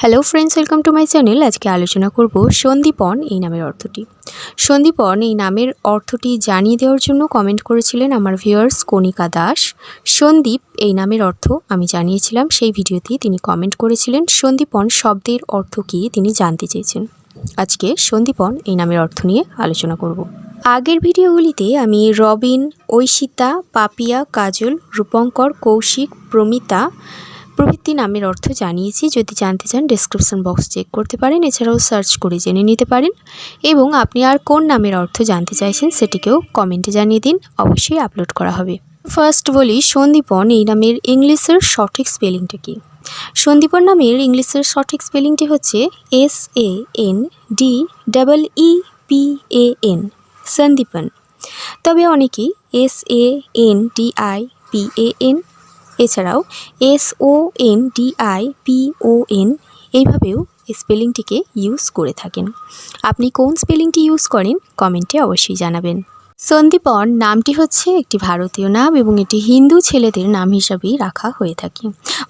Hello friends welcome to my channel আজকে আলোচনা করব সন্দীপন এই নামের অর্থটি। সন্দীপন এই নামের অর্থটি জানিয়ে দেওয়ার জন্য কমেন্ট করেছিলেন আমার ভিউয়ার্স কণিকা দাস। সন্দীপ এই নামের অর্থ আমি জানিয়েছিলাম, সেই ভিডিওতেই তিনি কমেন্ট করেছিলেন সন্দীপন শব্দের অর্থ কী তিনি জানতে চেয়েছেন। আজকে সন্দীপন এই নামের অর্থ নিয়ে আলোচনা করব। আগের ভিডিওগুলিতে আমি রবিন, ঐশিতা, পাপিয়া, কাজল, রূপঙ্কর, কৌশিক, প্রমিতা প্রভৃতি নামের অর্থ জানিয়েছি, যদি জানতে চান ডেসক্রিপশন বক্স চেক করতে পারেন, এছাড়াও সার্চ করে জেনে নিতে পারেন। এবং আপনি আর কোন নামের অর্থ জানতে চাইছেন, সেটিকেও কমেন্টে জানিয়ে দিন, অবশ্যই আপলোড করা হবে। ফার্স্ট বলি, সন্দীপন, এই নামের ইংলিশের সঠিক স্পেলিংটা কী? সন্দীপন নামের ইংলিশের সঠিক স্পেলিংটি হচ্ছে S A N D double E P A N Sandipan. তবে অনেকেই S A N D I P A N এছাড়াও S O N D I P O N এইভাবেও স্পেলিংটিকে ইউজ করে থাকেন। আপনি কোন স্পেলিংটি ইউজ করেন কমেন্টে অবশ্যই জানাবেন। সন্দীপন নামটি হচ্ছে একটি ভারতীয় নাম এবং এটি হিন্দু ছেলেদের নাম হিসাবেই রাখা হয়ে থাকে।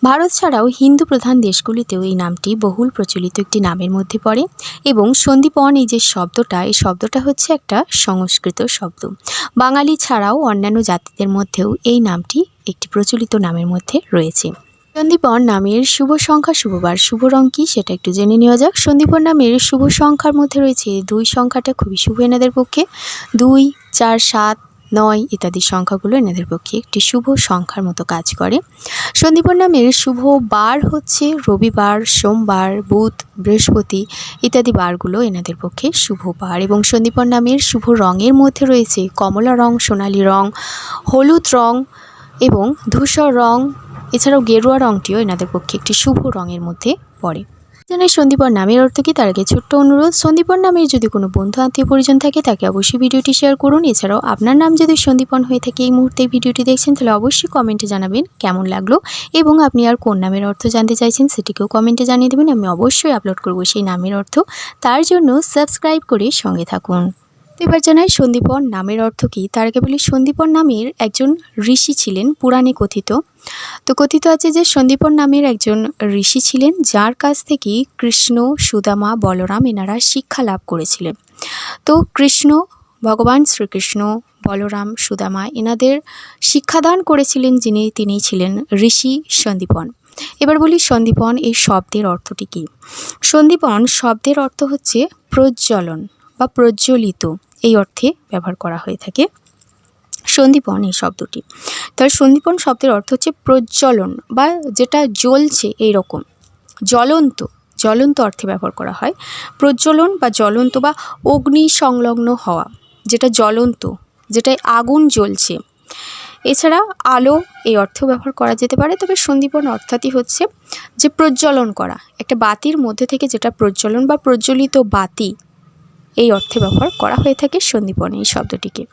ভারত ছাড়াও হিন্দু প্রধান দেশগুলিতেও এই নামটি বহুল প্রচলিত একটি নামের মধ্যে পড়ে। এবং সন্দীপন এই যে শব্দটা, এই শব্দটা হচ্ছে একটা সংস্কৃত শব্দ। বাঙালি ছাড়াও অন্যান্য জাতিদের মধ্যেও এই নামটি একটি প্রচলিত নামের মধ্যে রয়েছে। সন্দীপন নামের শুভ সংখ্যা শুভবার। শুভ রং কী সেটা একটু জেনে নেওয়া যাক। সন্দীপন নামের শুভ সংখ্যার মধ্যে রয়েছে দুই সংখ্যাটা খুবই শুভ এনাদের পক্ষে। দুই, চার, সাত নয় ইত্যাদি সংখ্যাগুলো এনাদের পক্ষে একটি শুভ সংখ্যার মতো কাজ করে। সন্দীপন নামের শুভ বার হচ্ছে রবিবার, সোমবার, বুধ, বৃহস্পতি ইত্যাদি বারগুলো এনাদের পক্ষে শুভ বার এবং সন্দীপন নামের শুভ রঙের মধ্যে রয়েছে কমলা রং, সোনালি রং, হলুদ রং এবং ধূসর রং। এছাড়াও গেরুয়া রঙটিও এনাদের পক্ষে একটি শুভ রঙের মধ্যে পড়ে। জানাই সন্দীপর নামের অর্থ কি? তার আগে ছোট্ট অনুরোধ সন্দীপন নামের যদি কোনো বন্ধু আত্মীয় পরিজন থাকে, তাকে অবশ্যই ভিডিওটি শেয়ার করুন। এছাড়াও আপনার নাম যদি সন্দীপন হয়ে থাকে, এই মুহূর্তে ভিডিওটি দেখছেন, তাহলে অবশ্যই কমেন্টে জানাবেন কেমন লাগল এবং আপনি আর কোন নামের অর্থ জানতে চাইছেন, সেটিকেও কমেন্টে জানিয়ে দেবেন। আমি অবশ্যই আপলোড করব সেই নামের অর্থ। তার জন্য সাবস্ক্রাইব করে সঙ্গে থাকুন। তো এবার জানাই সন্দীপন নামের অর্থ কী? তার আগে বলি সন্দীপন নামের একজন ঋষি ছিলেন, পুরাণে কথিত। তো কথিত আছে যে সন্দীপন নামের একজন ঋষি ছিলেন, যার কাছ থেকে কৃষ্ণ, সুদামা, বলরাম এনারা শিক্ষা লাভ করেছিলেন। তো কৃষ্ণ, ভগবান শ্রীকৃষ্ণ, বলরাম, সুদামা এনাদের শিক্ষাদান করেছিলেন যিনি, তিনি ছিলেন ঋষি সন্দীপন। এবার বলি, সন্দীপন এই শব্দের অর্থটি কী? সন্দীপন শব্দের অর্থ হচ্ছে প্রজ্বলন বা প্রজ্বলিত। এই অর্থে ব্যবহার করা হয়ে থাকে। সন্দীপন এই শব্দটি। তার সন্দীপন শব্দের অর্থ হচ্ছে প্রজ্বলন বা যেটা জ্বলছে এই রকম জ্বলন্ত জ্বলন্ত অর্থে ব্যবহার করা হয়। প্রজ্বলন বা জ্বলন্ত বা অগ্নি সংলগ্ন হওয়া, যেটা জ্বলন্ত যেটায় আগুন জ্বলছে। এছাড়া আলো এই অর্থেও ব্যবহার করা যেতে পারে, তবে সন্দীপন অর্থাৎই হচ্ছে যে প্রজ্বলন করা। একটা বাতির মধ্যে থেকে যেটা প্রজ্বলন বা প্রজ্বলিত বাতি এই অর্থে ব্যবহার করা হয়ে থাকে সন্দীপন এই শব্দটিকে।